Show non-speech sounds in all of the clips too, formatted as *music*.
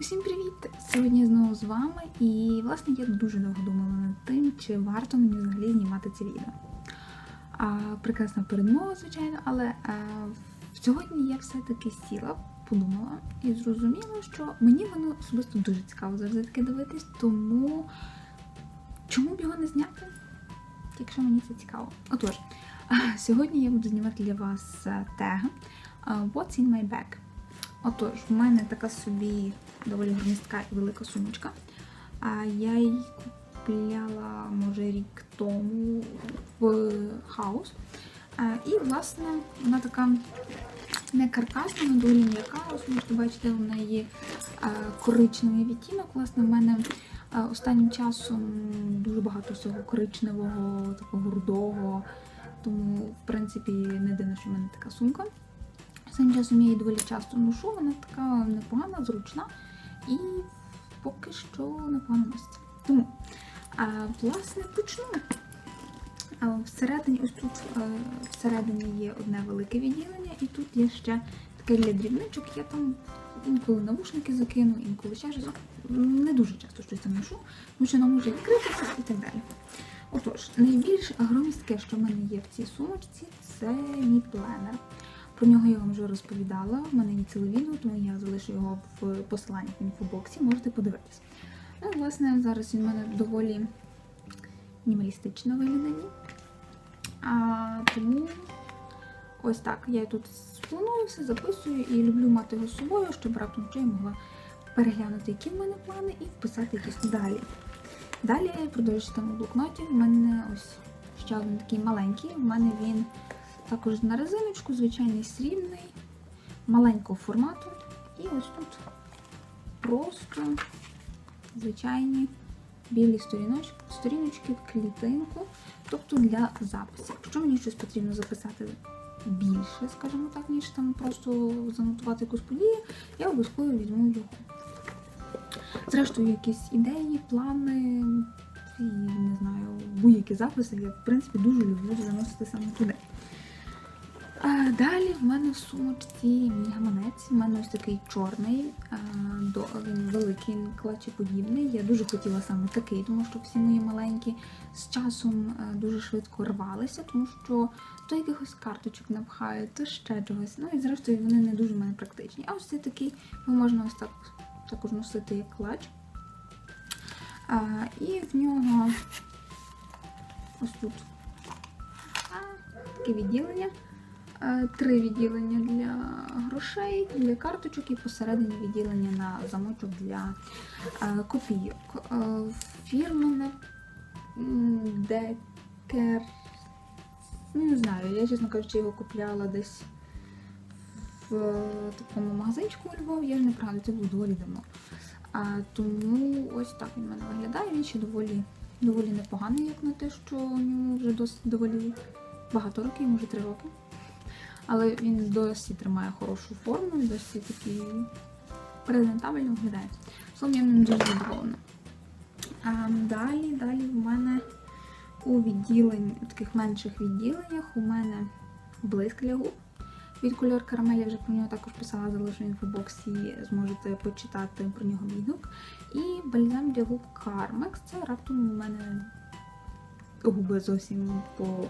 Усім привіт! Сьогодні я знову з вами, і власне я дуже довго думала над тим, чи варто мені взагалі знімати це відео. А, прекрасна передмова, звичайно, але а, сьогодні я все-таки сіла, подумала і зрозуміла, що мені воно особисто дуже цікаво завжди таке дивитись, тому чому б його не зняти, якщо мені це цікаво. Отож, а, сьогодні я буду знімати для вас е, тег What's in my bag. Отож, в мене така собі доволі громістка і велика сумочка. А я її купляла, може, рік тому в хаус. І, власне, вона така не каркасна, вона доволі м'яка. Ось можете бачити, в неї коричневий відтінок. Власне, в мене останнім часом дуже багато всього коричневого, такого рудого. Тому, в принципі, не дивно, що в мене така сумка. Останнім часом я її доволі часто ношу, вона така непогана, зручна і поки що носиться. Тому, а, власне, почну. А, всередині, ось тут всередині є одне велике відділення, і тут є ще таке для дрібничок. Я там інколи навушники закину, інколи ще щось. Не дуже часто щось там ношу, тому що воно може відкритися і так далі. Отож, найбільш громістке, що в мене є в цій сумочці, це мій пленер. Про нього я вам вже розповідала. У мене є ціле відео, тому я залишу його в посиланні в інфобоксі, можете подивитись. Ну, власне, зараз він в мене доволі мінімалістично виглядає. А, тому ось так. Я тут планую все, записую і люблю мати його з собою, щоб раптом що я могла переглянути, які в мене плани, і вписати якісь далі. Далі я продовжую там у блокноті. У мене ось ще один такий маленький. У мене він також на резиночку, звичайний срібний, маленького формату. І ось тут просто звичайні білі сторіночки, сторіночки в клітинку, тобто для записів. Якщо мені щось потрібно записати більше, скажімо так, ніж там просто занотувати якусь подію, я обов'язково візьму його. Зрештою, якісь ідеї, плани і не знаю, будь-які записи я в принципі дуже люблю заносити саме туди. В мене в сумочці мій гаманець. У мене ось такий чорний, а, до, великий, клачеподібний. Я дуже хотіла саме такий, тому що всі мої маленькі з часом дуже швидко рвалися, тому що то якихось карточок напхають, то ще чогось. Ну і зрештою вони не дуже в мене практичні. А ось цей такий його можна ось так також носити як клач. А, і в нього ось тут таке відділення. Е, Три відділення для грошей, для карточок і посередині відділення на замочок для е, копійок. Е, Фірмене Декер. Ну, не знаю, я, чесно кажучи, його купляла десь в такому магазинчику у Львові, я ж не правда, це було доволі давно. А, тому ось так він в мене виглядає. Він ще доволі, доволі непоганий, як на те, що у ньому вже досить доволі багато років, може три роки. Але він досі тримає хорошу форму, досі такий презентабельно виглядає. Словом, я ним дуже задоволена. Далі, далі в мене у відділенні, у таких менших відділеннях у мене блиск для губ. Від кольор карамель, я вже про нього також писала, залишу в інфобоксі, зможете почитати про нього відгук. І бальзам для губ Carmex. Це раптом у мене губи зовсім по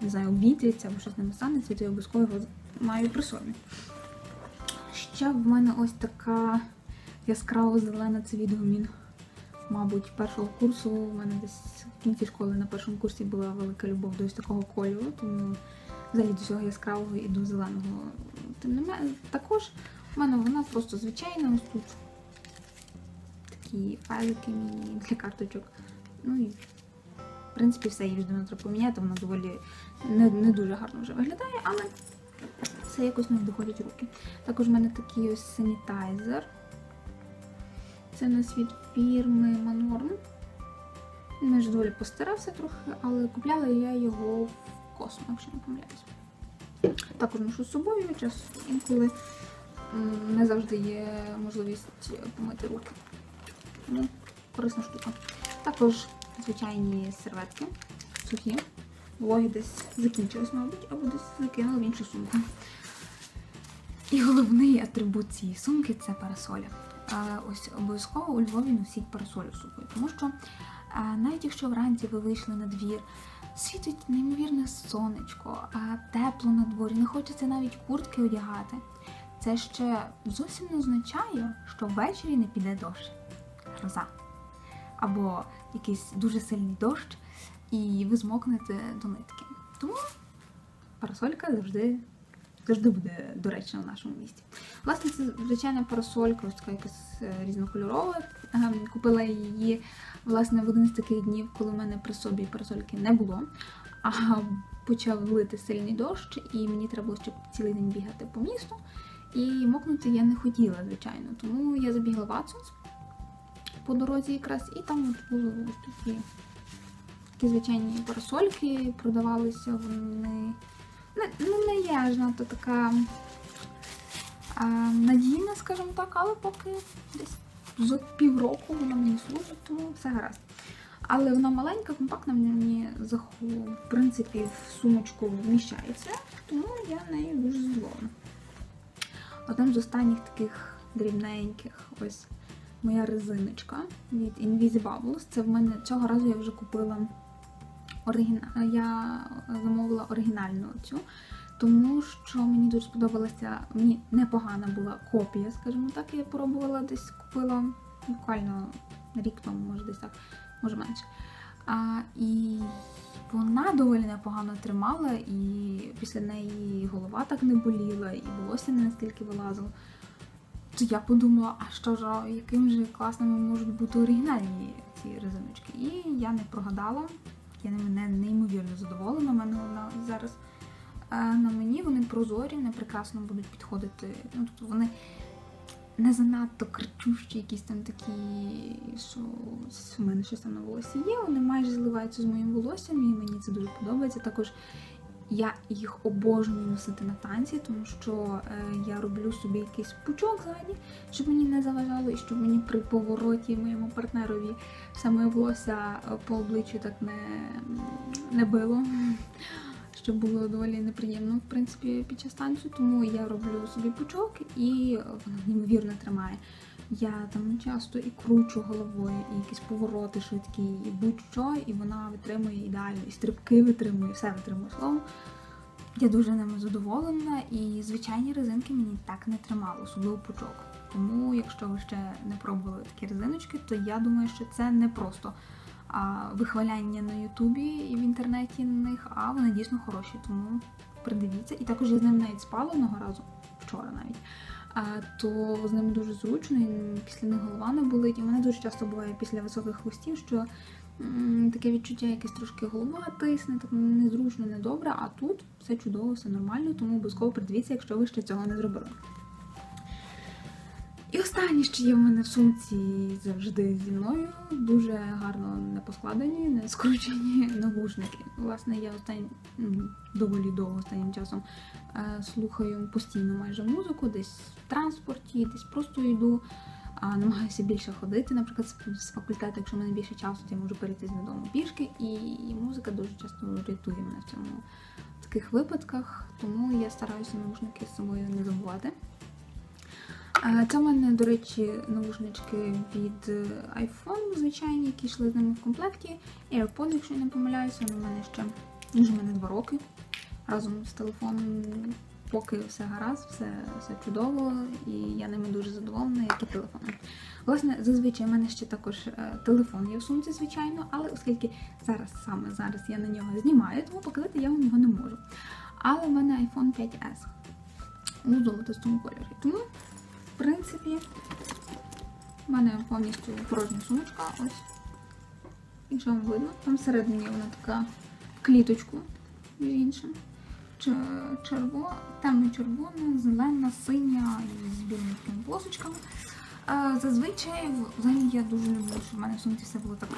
не знаю, обвітряться або щось ними станеться, то я обов'язково його маю при собі. Ще в мене ось така яскраво зелена це відгомін. Мабуть, першого курсу у мене десь в кінці школи на першому курсі була велика любов до ось такого кольору, тому взагалі до цього яскравого і до зеленого. Тим не менше, також в мене вона просто звичайна, ось тут такі файлики міні для карточок. Ну і принципі, все її вже давно треба поміняти, вона доволі не, не дуже гарно вже виглядає, але все якось не доходять руки. Також в мене такий ось санітайзер. Це на світ фірми Manорm. Він вже доволі постарався трохи, але купляла я його в Космо, якщо не помиляюсь. Також ношу з собою, час інколи не завжди є можливість помити руки. Тому корисна штука. Також звичайні серветки сухі. Вологі десь закінчились, мабуть, або десь закинули в іншу сумку. І головний атрибут цієї сумки це парасоля. ось обов'язково у Львові носіть парасолю з собою, тому що навіть якщо вранці ви вийшли на двір, світить неймовірне сонечко, тепло на дворі, не хочеться навіть куртки одягати. Це ще зовсім не означає, що ввечері не піде дощ, гроза або якийсь дуже сильний дощ, і ви змокнете до нитки. Тому парасолька завжди, завжди буде доречна в нашому місті. Власне, це звичайна парасолька, ось така якась е, різнокольорова. Ем, Купила її власне в один з таких днів, коли в мене при собі парасольки не було. А почав лити сильний дощ, і мені треба було ще цілий день бігати по місту. І мокнути я не хотіла, звичайно. Тому я забігла в Ацус по дорозі якраз, і там були такі, такі звичайні парасольки, продавалися вони. Ну, не є аж надто така а, надійна, скажімо так, але поки десь за півроку вона мені служить, тому все гаразд. Але вона маленька, компактна, мені в принципі в сумочку вміщається, тому я нею дуже задоволена. Одним з останніх таких дрібненьких ось моя резиночка від Invisibubbles. Це в мене цього разу я вже купила оригіна... я замовила оригінальну цю, тому що мені дуже сподобалася, мені непогана була копія, скажімо так, я пробувала десь купила буквально рік тому, може десь так, може менше. А, і вона доволі непогано тримала, і після неї голова так не боліла, і волосся не настільки вилазило. То я подумала, а що ж, а яким же класними можуть бути оригінальні ці резиночки. І я не прогадала. Я не неймовірно задоволена. У мене вона зараз е, на мені вони прозорі, вони прекрасно будуть підходити. Ну, тобто вони не занадто кричущі, якісь там такі, що в мене щось там на волосі є. Вони майже зливаються з моїм волоссям, і мені це дуже подобається. Також я їх обожнюю носити на танці, тому що е, я роблю собі якийсь пучок ззаді, щоб мені не заважало, і щоб мені при повороті моєму партнерові моє волосся е, по обличчю так не, не било. Щоб було доволі неприємно, в принципі, під час танцю, тому я роблю собі пучок і воно неймовірно тримає. Я там часто і кручу головою, і якісь повороти швидкі, і будь-що, і вона витримує ідеально, і стрибки витримує, все витримує словом. Я дуже ними задоволена, і звичайні резинки мені так не тримали, особливо пучок. Тому, якщо ви ще не пробували такі резиночки, то я думаю, що це не просто а, вихваляння на Ютубі і в інтернеті на них, а вони дійсно хороші. Тому придивіться. І також я з ними навіть спала одного разу, вчора навіть. То з ними дуже зручно, і після них голова не болить. І в мене дуже часто буває після високих хвостів, що таке відчуття, якесь трошки голова тисне, так незручно, недобре, а тут все чудово, все нормально, тому обов'язково придивіться, якщо ви ще цього не зробили. І останнє, що є в мене в сумці завжди зі мною, дуже гарно не поскладені, не скручені *laughs* навушники. Власне, я останнім доволі довго останнім часом е, слухаю постійно майже музику, десь в транспорті, десь просто йду. А, намагаюся більше ходити, наприклад, з- факультету, якщо в мене більше часу, то я можу перейти з додому пішки, і музика дуже часто рятує мене в цьому в таких випадках, тому я стараюся навушники з собою не забувати. Це в мене, до речі, навушнички від е, iPhone, звичайні, які йшли з ними в комплекті. AirPods, якщо я не помиляюся, вони в мене ще вже мене два роки. Разом з телефоном, поки все гаразд, все, все чудово, і я ними дуже задоволена, як і телефоном. Власне, зазвичай в мене ще також е, телефон є в сумці, звичайно, але оскільки зараз саме зараз я на нього знімаю, тому показати я вам його не можу. Але в мене iPhone 5S у золотистому кольорі. Тому принципі, в мене повністю порожня сумочка. Ось. Якщо вам видно, там всередині вона така кліточку, між іншим. Чер- Черво, темно-червона, зелена, синя з білими такими. Е, Зазвичай взагалі я дуже люблю, щоб в мене в сумці все було так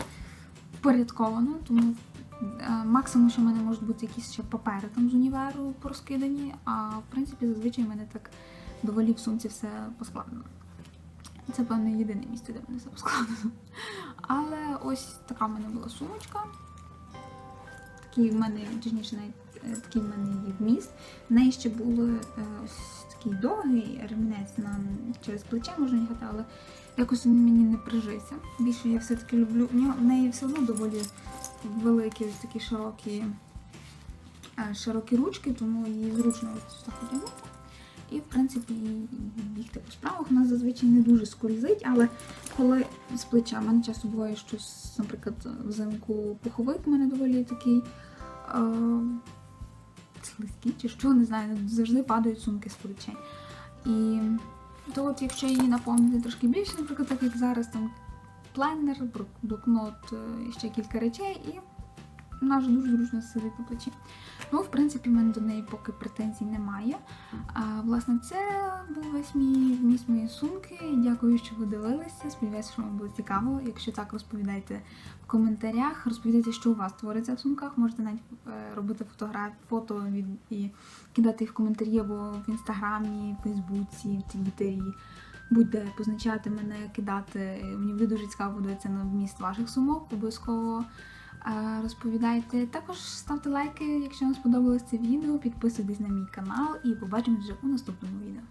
впорядковано, тому е, максимум, що в мене можуть бути якісь ще папери там з універу порозкидані, а в принципі зазвичай в мене так доволі в сумці все поскладено. Це, певне, єдине місце, де мене все поскладено. Але ось така в мене була сумочка. Такий в мене, точніше, навіть е, такий в мене є вміст. В неї ще був е, ось такий довгий ремінець на через плече можна їхати, але якось він мені не прижився. Більше я все-таки люблю. В неї все одно доволі великі, ось такі широкі, е, широкі ручки, тому її зручно ось так одягнути. І, в принципі, і по справах вона зазвичай не дуже скользить, але коли з плеча, в мене часто буває щось, наприклад, взимку пуховик у мене доволі такий слизький чи що, не знаю, завжди падають сумки з плечей. І то от якщо її наповнити трошки більше, наприклад, так як зараз там планер, блокнот, е, і ще кілька речей, і вона вже дуже зручно сидить на плечі. Ну, в принципі, в мене до неї поки претензій немає. А, власне, це був весь мій вміст моєї сумки. Дякую, що ви дивилися. Сподіваюся, що вам було цікаво. Якщо так, розповідайте в коментарях. Розповідайте, що у вас твориться в сумках. Можете навіть е, робити фотограф... фото від... і кидати їх в коментарі або в інстаграмі, в Фейсбуці, в Твіттері. Будь-де позначати мене, кидати. Мені буде дуже цікаво подивитися на вміст ваших сумок. Обов'язково розповідайте. Також ставте лайки, якщо вам сподобалось це відео, підписуйтесь на мій канал і побачимось вже у наступному відео.